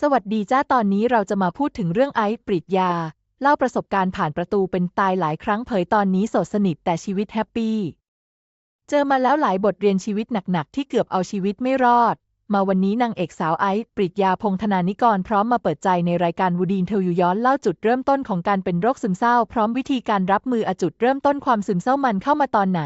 สวัสดีจ้าตอนนี้เราจะมาพูดถึงเรื่องไอซ์ปริดยา เล่าประสบการณ์ผ่านประตูเป็นตายหลายครั้งเผยตอนนี้โสดสนิทแต่ชีวิตแฮปปี้ เจอมาแล้วหลายบทเรียนชีวิตหนักๆ ที่เกือบเอาชีวิตไม่รอด มาวันนี้นางเอกสาวไอซ์ปริดยาพงษ์ธนานิกรพร้อมมาเปิดใจในรายการวูดีนเทลยูย้อนเล่าจุดเริ่มต้นของการเป็นโรคซึมเศร้า พร้อมวิธีการรับมืออจุดเริ่มต้นความซึมเศร้ามันเข้ามาตอนไหน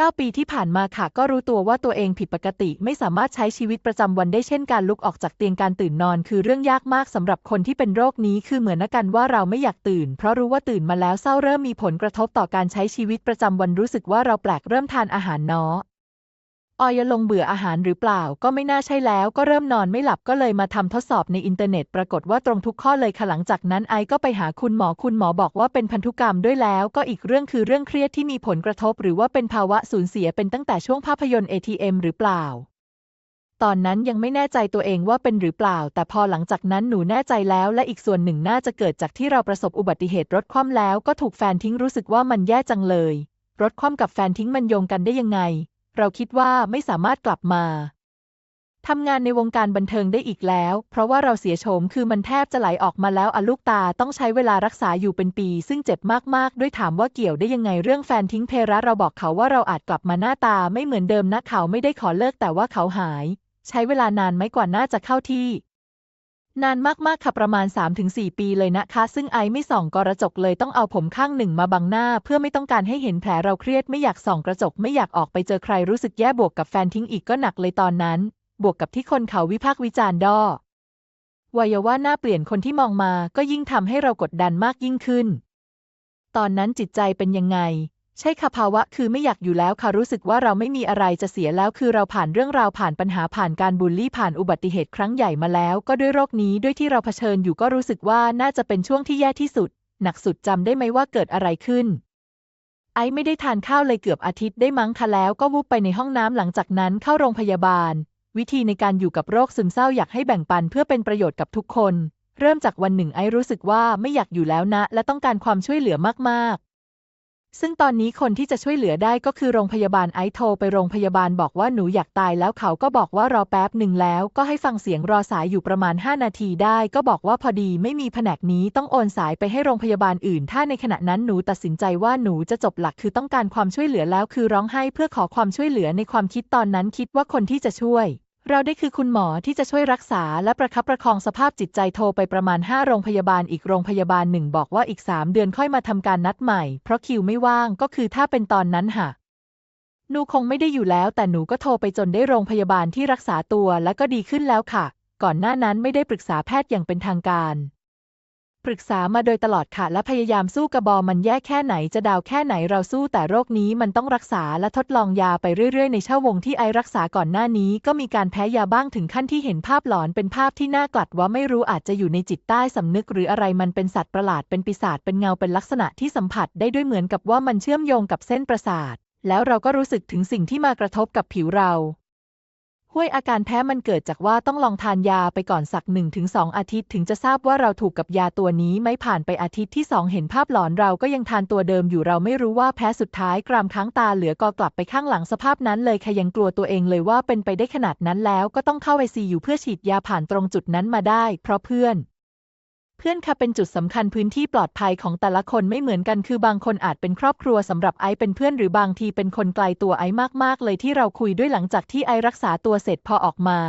9 ปีที่ผ่านมาค่ะ ก็รู้ตัวว่าตัวเองผิดปกติ ไม่สามารถใช้ชีวิตประจำวันได้เช่นการลุกออกจากเตียงการตื่นนอน คือเรื่องยากมากสำหรับคนที่เป็นโรคนี้คือเหมือนนะกันว่าเราไม่อยากตื่น เพราะรู้ว่าตื่นมาแล้วเศร้าเริ่มมีผลกระทบต่อการใช้ชีวิตประจำวันรู้สึกว่าเราแปลกเริ่มทานอาหารเนาะ ออยลงเบื่ออาหารหรือเปล่า ก็ไม่น่าใช่แล้ว ก็เริ่มนอนไม่หลับก็เลยมาทำทดสอบในอินเทอร์เน็ต ปรากฏว่าตรงทุกข้อเลยค่ะหลังจากนั้นไอก็ไปหาคุณหมอคุณหมอบอกว่าเป็นพันธุกรรมด้วยแล้ว ก็อีกเรื่องคือเรื่องเครียดที่มีผลกระทบ หรือว่าเป็นภาวะสูญเสียเป็นตั้งแต่ช่วงภาพยนตร์ ATM หรือเปล่าตอนนั้นยังไม่แน่ใจตัวเองว่าเป็นหรือเปล่า แต่พอหลังจากนั้นหนูแน่ใจแล้ว และอีกส่วนหนึ่งน่าจะเกิดจากที่เราประสบอุบัติเหตุรถคว่ำแล้วก็ถูกแฟนทิ้งรู้สึกว่ามันแย่จังเลย รถคว่ำกับแฟนทิ้งมันโยงกันได้ยังไง เราคิดว่าไม่สามารถกลับมาทำงานในวงการบันเทิงได้อีกแล้ว เพราะว่าเราเสียโฉมคือมันแทบจะไหลออกมาแล้วอลูกตาต้องใช้เวลารักษาอยู่เป็นปี ซึ่งเจ็บมาก ๆ ด้วยถามว่าเกี่ยวได้ยังไงเรื่องแฟนทิ้งเพระเราบอกเขาว่าเราอาจกลับมาหน้าตาไม่เหมือนเดิมนะเขาไม่ได้ขอเลิกแต่ว่าเขาหาย ใช้เวลานานไหมกว่าน่าจะเข้าที่ นานมากๆ ค่ะประมาณ 3-4 ปีเลยนะคะ ซึ่งไอไม่ส่องกระจกเลยต้องเอาผมข้างหนึ่งมาบังหน้า เพื่อไม่ต้องการให้เห็นแผลเราเครียดไม่อยากส่องกระจกไม่อยากออกไปเจอใครรู้สึกแย่บวกกับแฟนทิ้งอีกก็หนักเลยตอนนั้น บวกกับที่คนเขาวิพากษ์วิจารณ์ด้อวัยว่าหน้าเปลี่ยนคนที่มองมาก็ยิ่งทำให้เรากดดันมากยิ่งขึ้น ตอนนั้นจิตใจเป็นยังไง ใช่ค่ะภาวะคือไม่อยากอยู่แล้วค่ะรู้สึกว่าเราไม่มีอะไรจะเสียแล้วคือเราผ่านเรื่องราวผ่านปัญหาผ่านการบูลลี่ผ่านอุบัติเหตุครั้งใหญ่มาแล้ว ก็ด้วยโรคนี้ด้วยที่เราเผชิญอยู่ก็รู้สึกว่าน่าจะเป็นช่วงที่แย่ที่สุด หนักสุดจำได้ไหมว่าเกิดอะไรขึ้น ไอซ์ไม่ได้ทานข้าวเลยเกือบอาทิตย์ได้มั้งคะแล้วก็วูบไปในห้องน้ำหลังจากนั้นเข้าโรงพยาบาล วิธีในการอยู่กับโรคซึมเศร้าอยากให้แบ่งปันเพื่อเป็นประโยชน์กับทุกคน เริ่มจากวันหนึ่งไอซ์รู้สึกว่าไม่อยากอยู่แล้วนะ และต้องการความช่วยเหลือมากๆ ซึ่งตอนนี้คนที่จะช่วยเหลือได้ก็คือโรงพยาบาลไอซ์โทรไปโรงพยาบาลบอกว่าหนูอยากตายแล้วเขาก็บอกว่ารอแป๊บหนึ่งแล้วก็ให้ฟังเสียงรอสายอยู่ประมาณ 5 นาทีได้ก็บอกว่าพอดีไม่มีแผนกนี้ต้องโอนสายไปให้โรงพยาบาลอื่น ถ้าในขณะนั้นหนูตัดสินใจว่าหนูจะจบหลักคือต้องการความช่วยเหลือแล้วคือร้องไห้เพื่อขอความช่วยเหลือในความคิดตอนนั้นคิดว่าคนที่จะช่วย เราได้คือคุณหมอที่จะช่วยรักษาและประคับประคองสภาพจิตใจโทรไปประมาณ 5 โรงพยาบาลอีกโรงพยาบาลหนึ่งบอกว่าอีก 3 เดือนค่อยมาทำการนัดใหม่ เพราะคิวไม่ว่างก็คือถ้าเป็นตอนนั้นหะหนูคงไม่ได้อยู่แล้ว แต่หนูก็โทรไปจนได้โรงพยาบาลที่รักษาตัวและก็ดีขึ้นแล้วค่ะ ก่อนหน้านั้นไม่ได้ปรึกษาแพทย์อย่างเป็นทางการ ปรึกษามาโดยตลอดค่ะ และพยายามสู้กระบอมันแย่แค่ไหนจะดาวแค่ไหนเราสู้แต่โรคนี้มันต้องรักษาและทดลองยาไปเรื่อยๆ ในเช่าวงที่ไอรักษาก่อนหน้านี้ ก็มีการแพ้ยาบ้างถึงขั้นที่เห็นภาพหลอนเป็นภาพที่น่ากลัดว่าไม่รู้อาจจะอยู่ในจิตใต้สำนึก หรืออะไรมันเป็นสัตว์ประหลาดเป็นปีศาจเป็นเงาเป็นลักษณะที่สัมผัสได้ด้วยเหมือนกับว่ามันเชื่อมโยงกับเส้นประสาท แล้วเราก็รู้สึกถึงสิ่งที่มากระทบกับผิวเรา ห้วยอาการแพ้มันเกิดจากว่าต้องลองทานยาไปก่อนสักหนึ่งถึงสองอาทิตย์ถึงจะทราบว่าเราถูกกับยาตัวนี้ไม่ผ่านไปอาทิตย์ที่สองเห็นภาพหลอนเราก็ยังทานตัวเดิมอยู่เราไม่รู้ว่าแพ้สุดท้ายกรามค้างตาเหลือก็กลับไปข้างหลังสภาพนั้นเลยค่ะยังกลัวตัวเองเลยว่าเป็นไปได้ขนาดนั้นแล้วก็ต้องเข้าไอซีอยู่เพื่อฉีดยาผ่านตรงจุดนั้นมาได้ เพราะเพื่อน พื่อนค่ะเป็นจุดสำคัญพื้นที่ปลอดภัยของแต่ละคนไม่เหมือนกันคือบางคนอาจเป็นครอบครัวสำหรับไอซ์เป็นเพื่อนหรือบางทีเป็นคนไกลตัวไอซ์มากๆ เลยที่เราคุยด้วยหลังจากที่ไอซ์รักษาตัวเสร็จพอออกมา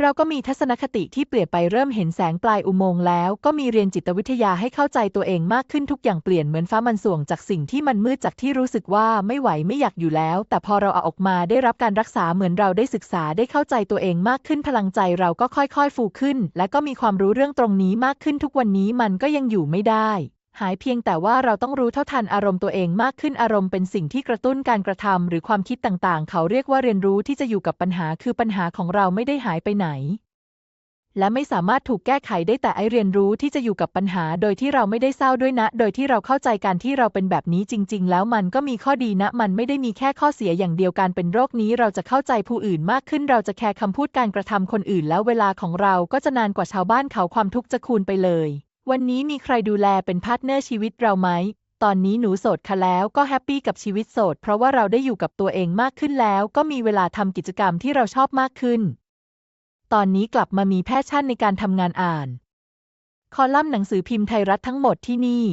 เราก็มีทัศนคติที่เปลี่ยนไปเริ่มเห็นแสงปลายอุโมงค์แล้ว ก็มีเรียนจิตวิทยาให้เข้าใจตัวเองมากขึ้นทุกอย่างเปลี่ยนเหมือนฟ้ามันส่วงจากสิ่งที่มันมืดจากที่รู้สึกว่าไม่ไหวไม่อยากอยู่แล้ว แต่พอเราเอาออกมาได้รับการรักษาเหมือนเราได้ศึกษาได้เข้าใจตัวเองมากขึ้นพลังใจเราก็ค่อยๆ ฟูขึ้น และก็มีความรู้เรื่องตรงนี้มากขึ้นทุกวันนี้มันก็ยังอยู่ไม่ได้ หายเพียงแต่ว่าเราต้องรู้เท่าทันอารมณ์ตัวเองมากขึ้นอารมณ์เป็นสิ่งที่กระตุ้นการกระทำหรือความคิดต่างๆ เขาเรียกว่าเรียนรู้ที่จะอยู่กับปัญหาคือปัญหาของเราไม่ได้หายไปไหน และไม่สามารถถูกแก้ไขได้แต่ไอเรียนรู้ที่จะอยู่กับปัญหา โดยที่เราไม่ได้เศร้าด้วยนะ โดยที่เราเข้าใจการที่เราเป็นแบบนี้จริง ๆ แล้วมันก็มีข้อดีนะ มันไม่ได้มีแค่ข้อเสียอย่างเดียวการเป็นโรคนี้ เราจะเข้าใจผู้อื่นมากขึ้น เราจะแคร์คำพูดการกระทำคนอื่น แล้วเวลาของเราก็จะนานกว่าชาวบ้านเขาความทุกข์จะคูณไปเลย วันนี้มีใครดูแลเป็นพาร์ทเนอร์ชีวิตเราไหม ตอนนี้หนูโสดค่ะแล้วก็แฮปปี้กับชีวิตโสด เพราะว่าเราได้อยู่กับตัวเองมากขึ้นแล้ว ก็มีเวลาทำกิจกรรมที่เราชอบมากขึ้น ตอนนี้กลับมามีแพชชั่นในการทำงานอ่าน คอลัมน์หนังสือพิมพ์ไทยรัฐทั้งหมดที่นี่